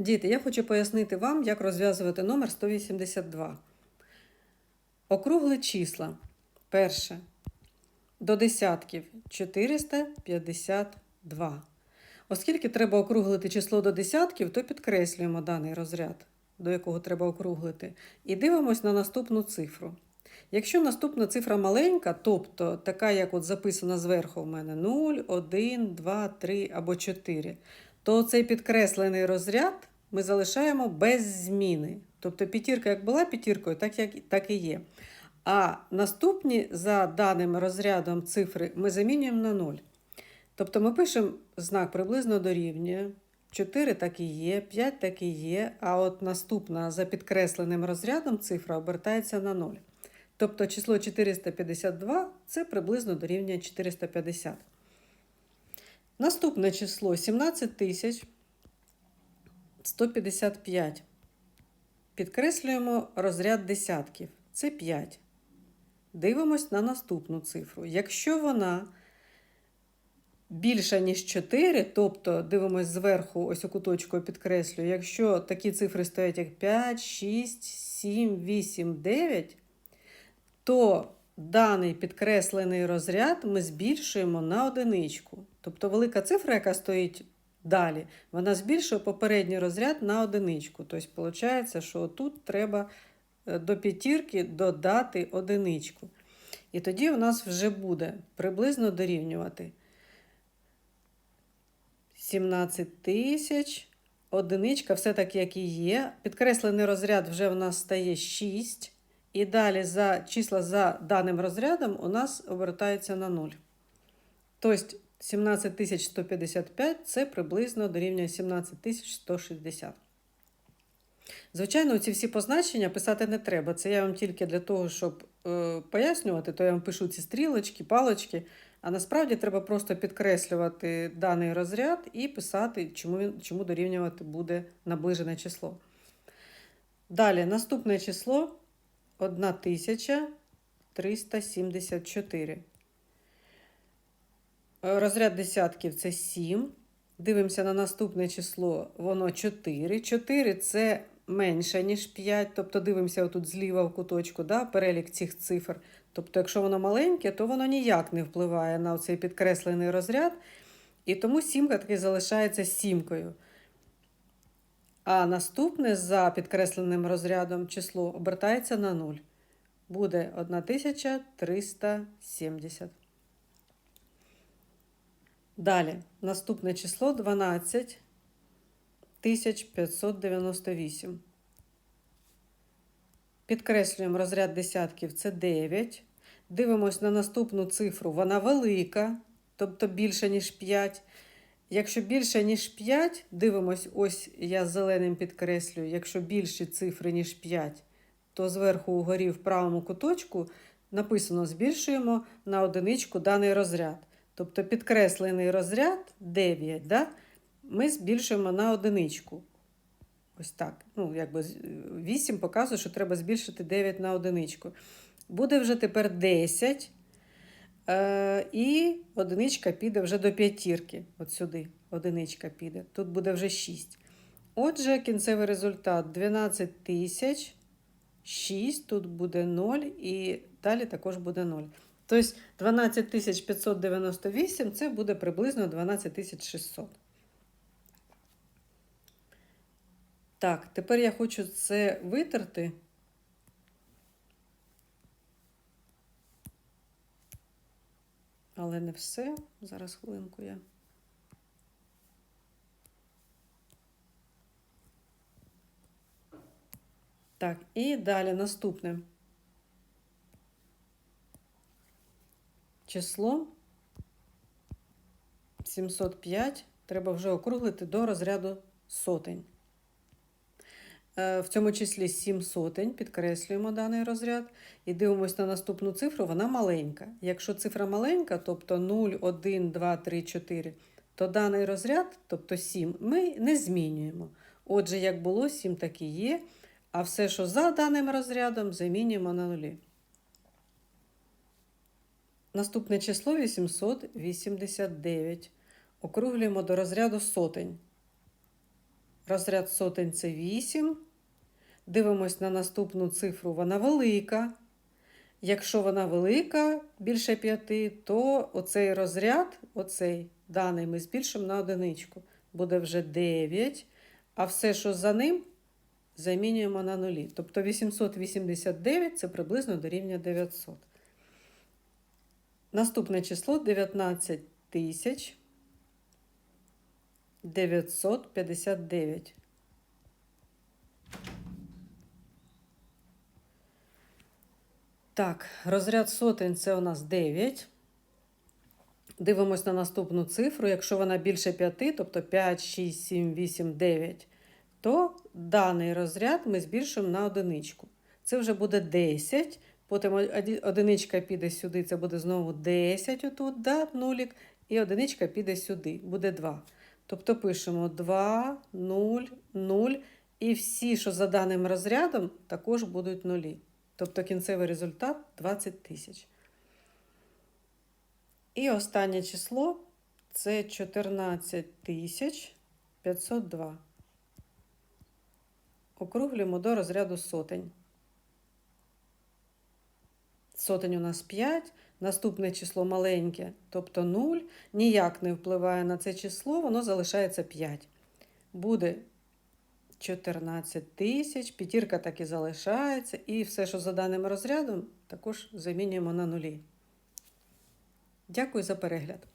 Діти, я хочу пояснити вам, як розв'язувати номер 182. Округли числа. Перше. До десятків 452. Оскільки треба округлити число до десятків, то підкреслюємо даний розряд, до якого треба округлити, і дивимось на наступну цифру. Якщо наступна цифра маленька, тобто така, як от записана зверху в мене 0, 1, 2, 3 або 4, то цей підкреслений розряд ми залишаємо без зміни. Тобто п'ятірка як була п'ятіркою, так, як, так і є. А наступні за даним розрядом цифри ми замінюємо на 0. Тобто ми пишемо знак приблизно дорівнює. 4 так і є, 5 так і є, а от наступна за підкресленим розрядом цифра обертається на 0. Тобто число 452 це приблизно дорівнює 450. Наступне число 17 155. Підкреслюємо розряд десятків. Це 5. Дивимось на наступну цифру. Якщо вона більша, ніж 4, тобто дивимось зверху, ось у куточку підкреслюю, якщо такі цифри стоять як 5, 6, 7, 8, 9, то даний підкреслений розряд ми збільшуємо на одиничку. Тобто велика цифра, яка стоїть далі, вона збільшує попередній розряд на одиничку. Тобто, виходить, що тут треба е, до п'ятірки додати одиничку. І тоді у нас вже буде приблизно дорівнювати 17 тисяч. Одиничка, все так, як і є. Підкреслений розряд вже в нас стає 6. І далі за числа за даним розрядом у нас обертається на 0. Тобто 17155 це приблизно дорівнює 17160. Звичайно, ці всі позначення писати не треба. Це я вам тільки для того, щоб е, пояснювати, то я вам пишу ці стрілочки, палочки. А насправді треба просто підкреслювати даний розряд і писати, чому, чому дорівнювати буде наближене число. Далі, наступне число 1374. Розряд десятків це 7. Дивимося на наступне число, воно 4. 4 це менше, ніж 5. Тобто дивимося отут зліва в куточку, да, перелік цих цифр. Тобто, якщо воно маленьке, то воно ніяк не впливає на цей підкреслений розряд. І тому сімка таки залишається сімкою. А наступне за підкресленим розрядом число обертається на 0. Буде 1370. Далі, наступне число 12598. Підкреслюємо розряд десятків це 9. Дивимось на наступну цифру. Вона велика, тобто більше, ніж 5. Якщо більше, ніж 5, дивимось, ось я зеленим підкреслюю, якщо більші цифри, ніж 5, то зверху угорі в правому куточку написано збільшуємо на одиничку даний розряд. Тобто підкреслений розряд 9, да? ми збільшуємо на одиничку. Ось так. Ну, якби 8 показує, що треба збільшити 9 на одиничку. Буде вже тепер 10. Е, і одиничка піде вже до п'ятірки. От сюди одиничка піде. Тут буде вже 6. Отже, кінцевий результат 12 тисяч 6, тут буде 0, і далі також буде 0. Тобто 12 598 це буде приблизно 12 600. Так, тепер я хочу це витерти. Але не все. Зараз хвилинку я. Так, і далі наступне. Число 705 треба вже округлити до розряду сотень. Е, В цьому числі 7 сотень, підкреслюємо даний розряд і дивимося на наступну цифру, вона маленька. Якщо цифра маленька, тобто 0, 1, 2, 3, 4, то даний розряд, тобто 7, ми не змінюємо. Отже, як було, 7 так і є, а все, що за даним розрядом, замінюємо на нулі. Наступне число 889. Округлюємо до розряду сотень. Розряд сотень це 8. Дивимось на наступну цифру, вона велика. Якщо вона велика, більше 5, то оцей розряд, оцей даний, ми збільшимо на одиничку. Буде вже 9, а все, що за ним, замінюємо на нулі. Тобто 889 це приблизно дорівнює 900. Наступне число 19 тисяч 959. Так, розряд сотень це у нас 9. Дивимось на наступну цифру. Якщо вона більше 5, тобто 5, 6, 7, 8, 9, то даний розряд ми збільшуємо на одиничку. Це вже буде 10. Потім одиничка піде сюди, це буде знову 10 отут, да, нулік, і одиничка піде сюди, буде 2. Тобто пишемо 2, 0, 0, і всі, що за даним розрядом, також будуть нулі. Тобто кінцевий результат 20 тисяч. І останнє число це 14 тисяч 502. Округлюємо до розряду сотень. Сотень у нас 5, наступне число маленьке, тобто 0, ніяк не впливає на це число, воно залишається 5. Буде 14 тисяч, п'ятірка так і залишається, і все, що за даним розрядом, також замінюємо на нулі. Дякую за перегляд.